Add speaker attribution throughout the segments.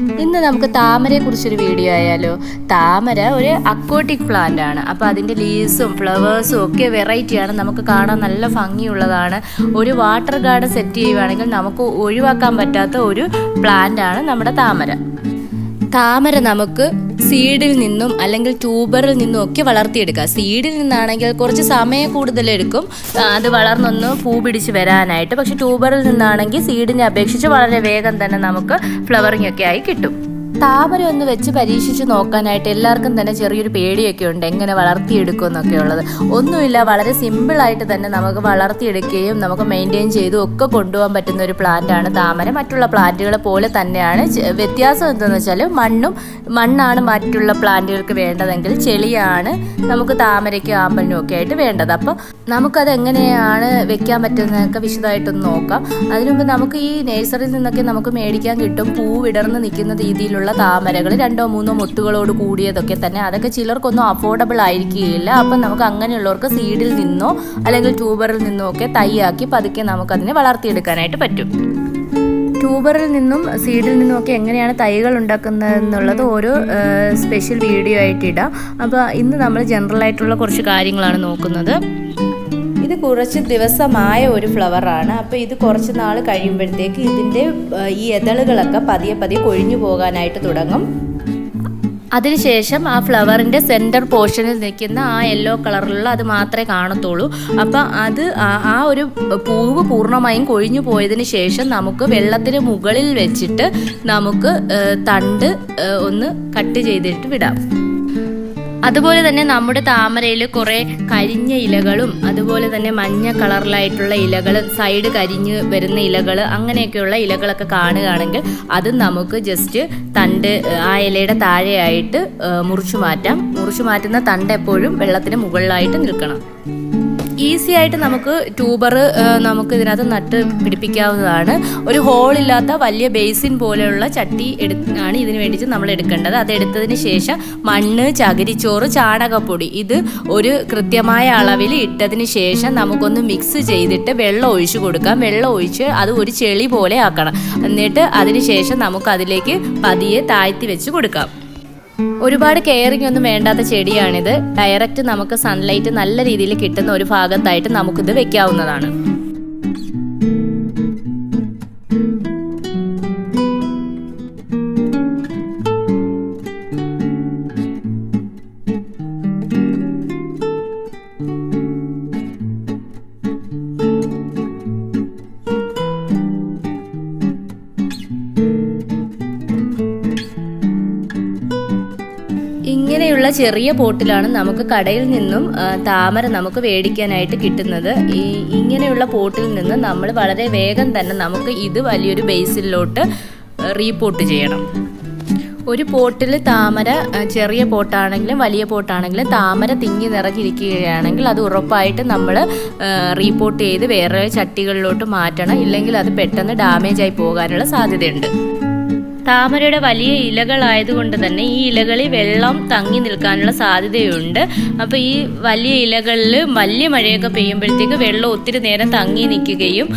Speaker 1: ഇന്ന് നമുക്ക് താമരയെ കുറിച്ചൊരു വീഡിയോ ആയാലോ. താമര ഒരു അക്വാട്ടിക് പ്ലാന്റ് ആണ്. അപ്പൊ അതിന്റെ ലീവ്സും ഫ്ലവേഴ്സും ഒക്കെ വെറൈറ്റിയാണ് നമുക്ക് കാണാൻ നല്ല ഭംഗിയുള്ളതാണ്. ഒരു വാട്ടർ ഗാർഡൻ സെറ്റ് ചെയ്യുവാണെങ്കിൽ നമുക്ക് ഒഴിവാക്കാൻ പറ്റാത്ത ഒരു പ്ലാന്റ് ആണ് നമ്മുടെ താമര. താമര നമുക്ക് സീഡിൽ നിന്നും അല്ലെങ്കിൽ ട്യൂബറിൽ നിന്നും ഒക്കെ വളർത്തിയെടുക്കുക സീഡിൽ നിന്നാണെങ്കിൽ കുറച്ച് സമയം കൂടുതലെടുക്കും അത് വളർന്നൊന്ന് പൂ പിടിച്ച് വരാനായിട്ട്. പക്ഷെ ട്യൂബറിൽ നിന്നാണെങ്കിൽ സീഡിനെ അപേക്ഷിച്ച് വളരെ വേഗം തന്നെ നമുക്ക് ഫ്ലവറിംഗ് ഒക്കെ ആയി കിട്ടും. താമര ഒന്ന് വെച്ച് പരീക്ഷിച്ച് നോക്കാനായിട്ട് എല്ലാവർക്കും തന്നെ ചെറിയൊരു പേടിയൊക്കെ ഉണ്ട്. എങ്ങനെ വളർത്തിയെടുക്കും എന്നൊക്കെ ഉള്ളത്. ഒന്നുമില്ല വളരെ സിമ്പിളായിട്ട് തന്നെ നമുക്ക് വളർത്തിയെടുക്കുകയും നമുക്ക് മെയിന്റെയിൻ ചെയ്തും ഒക്കെ കൊണ്ടുപോകാൻ പറ്റുന്ന ഒരു പ്ലാന്റാണ് താമര. മറ്റുള്ള പ്ലാന്റുകളെ പോലെ തന്നെയാണ് വ്യത്യാസം എന്താണെന്ന് വെച്ചാൽ മണ്ണും മണ്ണാണ് മറ്റുള്ള പ്ലാന്റുകൾക്ക് വേണ്ടതെങ്കിൽ ചെളിയാണ് നമുക്ക് താമരയ്ക്കും ആമ്പലിനും ഒക്കെ ആയിട്ട് വേണ്ടത്. അപ്പോൾ നമുക്കത് എങ്ങനെയാണ് വെക്കാൻ പറ്റുന്നതൊക്കെ വിശദമായിട്ടൊന്ന് നോക്കാം. അതിനുമുമ്പ് നമുക്ക് ഈ നേഴ്സറിയിൽ നിന്നൊക്കെ നമുക്ക് മേടിക്കാൻ കിട്ടും. പൂ വിടർന്ന് നിൽക്കുന്ന രീതിയിലുള്ള താമരകൾ രണ്ടോ മൂന്നോ മുട്ടുകളോട് കൂടിയതൊക്കെ തന്നെ. അതൊക്കെ ചിലർക്കൊന്നും അഫോർഡബിൾ ആയിരിക്കുകയില്ല. അപ്പം നമുക്ക് അങ്ങനെയുള്ളവർക്ക് സീഡിൽ നിന്നോ അല്ലെങ്കിൽ ട്യൂബറിൽ നിന്നോ ഒക്കെ തൈയാക്കി പതുക്കെ നമുക്കതിനെ വളർത്തിയെടുക്കാനായിട്ട് പറ്റും. ട്യൂബറിൽ നിന്നും സീഡിൽ നിന്നും ഒക്കെ എങ്ങനെയാണ് തൈകൾ ഉണ്ടാക്കുന്നത് എന്നുള്ളത് ഓരോ സ്പെഷ്യൽ വീഡിയോ ആയിട്ട് ഇടാം. അപ്പോൾ ഇന്ന് നമ്മൾ ജനറൽ ആയിട്ടുള്ള കുറച്ച് കാര്യങ്ങളാണ് നോക്കുന്നത്. ഇത് കുറച്ച് ദിവസമായ ഒരു ഫ്ലവറാണ് അപ്പോൾ ഇത് കുറച്ച് നാൾ കഴിയുമ്പോഴത്തേക്ക് ഇതിന്റെ ഈ എതളുകളൊക്കെ പതിയെ പതിയെ കൊഴിഞ്ഞു പോകാനായിട്ട് തുടങ്ങും. അതിനുശേഷം ആ ഫ്ലവറിന്റെ സെന്റർ പോർഷനിൽ നിൽക്കുന്ന ആ യെല്ലോ കളറിലുള്ള അത് മാത്രമേ കാണത്തുള്ളൂ. അപ്പം അത് ആ- ഒരു പൂവ് പൂർണമായും കൊഴിഞ്ഞു പോയതിന് ശേഷം നമുക്ക് വെള്ളത്തിന് മുകളിൽ വെച്ചിട്ട് നമുക്ക് തണ്ട് ഒന്ന് കട്ട് ചെയ്തിട്ട് വിടാം. അതുപോലെ തന്നെ നമ്മുടെ താമരയിൽ കുറേ കരിഞ്ഞ ഇലകളും അതുപോലെ തന്നെ മഞ്ഞ കളറിലായിട്ടുള്ള ഇലകൾ സൈഡ് കരിഞ്ഞ് വരുന്ന ഇലകൾ അങ്ങനെയൊക്കെയുള്ള ഇലകളൊക്കെ കാണുകയാണെങ്കിൽ അത് നമുക്ക് ജസ്റ്റ് തണ്ട് ആ ഇലയുടെ താഴെയായിട്ട് മുറിച്ചു മാറ്റാം. മുറിച്ചു മാറ്റുന്ന തണ്ട് എപ്പോഴും വെള്ളത്തിന് മുകളിലായിട്ട് നിൽക്കണം. ഈസി ആയിട്ട് നമുക്ക് ട്യൂബർ നമുക്ക് ഇതിനകത്ത് നട്ട് പിടിപ്പിക്കാവുന്നതാണ്. ഒരു ഹോൾ ഇല്ലാത്ത വലിയ ബേസിൻ പോലെയുള്ള ചട്ടി എടു ആണ് ഇതിന് വേണ്ടിയിട്ട് നമ്മൾ എടുക്കേണ്ടത്. അത് എടുത്തതിന് ശേഷം മണ്ണ് ചകിരിച്ചോറ് ചാണകപ്പൊടി ഇത് ഒരു കൃത്യമായ അളവിൽ ഇട്ടതിന് ശേഷം നമുക്കൊന്ന് മിക്സ് ചെയ്തിട്ട് വെള്ളം ഒഴിച്ചു കൊടുക്കാം. വെള്ളം ഒഴിച്ച് അത് ഒരു ചെളി പോലെ ആക്കണം. എന്നിട്ട് അതിന് ശേഷം നമുക്ക് അതിലേക്ക് പതിയെ താഴ്ത്തി വെച്ച് കൊടുക്കാം. ഒരുപാട് കെയറിംഗ് ഒന്നും വേണ്ടാത്ത ചെടിയാണിത്. ഡയറക്റ്റ് നമുക്ക് സൺലൈറ്റ് നല്ല രീതിയിൽ കിട്ടുന്ന ഒരു ഭാഗത്തായിട്ട് നമുക്കിത് വെക്കാവുന്നതാണ്. ഇങ്ങനെയുള്ള ചെറിയ പോട്ടിലാണ് നമുക്ക് കടയിൽ നിന്നും താമര നമുക്ക് മേടിക്കാനായിട്ട് കിട്ടുന്നത്. ഈ ഇങ്ങനെയുള്ള പോട്ടിൽ നിന്ന് നമ്മൾ വളരെ വേഗം തന്നെ നമുക്ക് ഇത് വലിയൊരു ബേസിലോട്ട് റീപോട്ട് ചെയ്യണം. ഒരു പോട്ടിൽ താമര ചെറിയ പോട്ടാണെങ്കിലും വലിയ പോട്ടാണെങ്കിലും താമര തിങ്ങി നിറഞ്ഞിരിക്കുകയാണെങ്കിൽ അത് ഉറപ്പായിട്ട് നമ്മൾ റീപോട്ട് ചെയ്ത് വേറെ ചട്ടികളിലോട്ട് മാറ്റണം. ഇല്ലെങ്കിൽ അത് പെട്ടെന്ന് ഡാമേജ് ആയി പോകാനുള്ള സാധ്യതയുണ്ട്. താമരയുടെ വലിയ ഇലകളായതുകൊണ്ട് തന്നെ ഈ ഇലകളിൽ വെള്ളം തങ്ങി നിൽക്കാനുള്ള സാധ്യതയുണ്ട്. അപ്പോൾ ഈ വലിയ ഇലകളിൽ വലിയ മഴയൊക്കെ പെയ്യുമ്പോഴത്തേക്ക് വെള്ളം ഒത്തിരി നേരം തങ്ങി നിൽക്കുകയും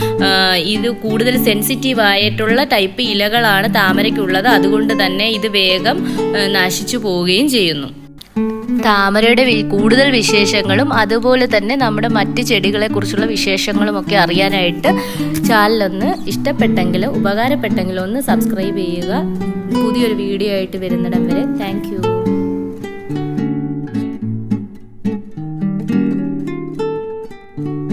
Speaker 1: ഇത് കൂടുതൽ സെൻസിറ്റീവ് ആയിട്ടുള്ള ടൈപ്പ് ഇലകളാണ് താമരയ്ക്കുള്ളത്. അതുകൊണ്ട് തന്നെ ഇത് വേഗം നശിച്ചു പോവുകയും ചെയ്യുന്നു. താമരയുടെ കൂടുതൽ വിശേഷങ്ങളും അതുപോലെ തന്നെ നമ്മുടെ മറ്റ് ചെടികളെ കുറിച്ചുള്ള വിശേഷങ്ങളും ഒക്കെ അറിയാനായിട്ട് ചാനലൊന്ന് ഇഷ്ടപ്പെട്ടെങ്കിൽ ഉപകാരപ്പെട്ടെങ്കിൽ ഒന്ന് സബ്സ്ക്രൈബ് ചെയ്യുക. പുതിയൊരു വീഡിയോ ആയിട്ട് വരുന്നിടം വരെ. താങ്ക്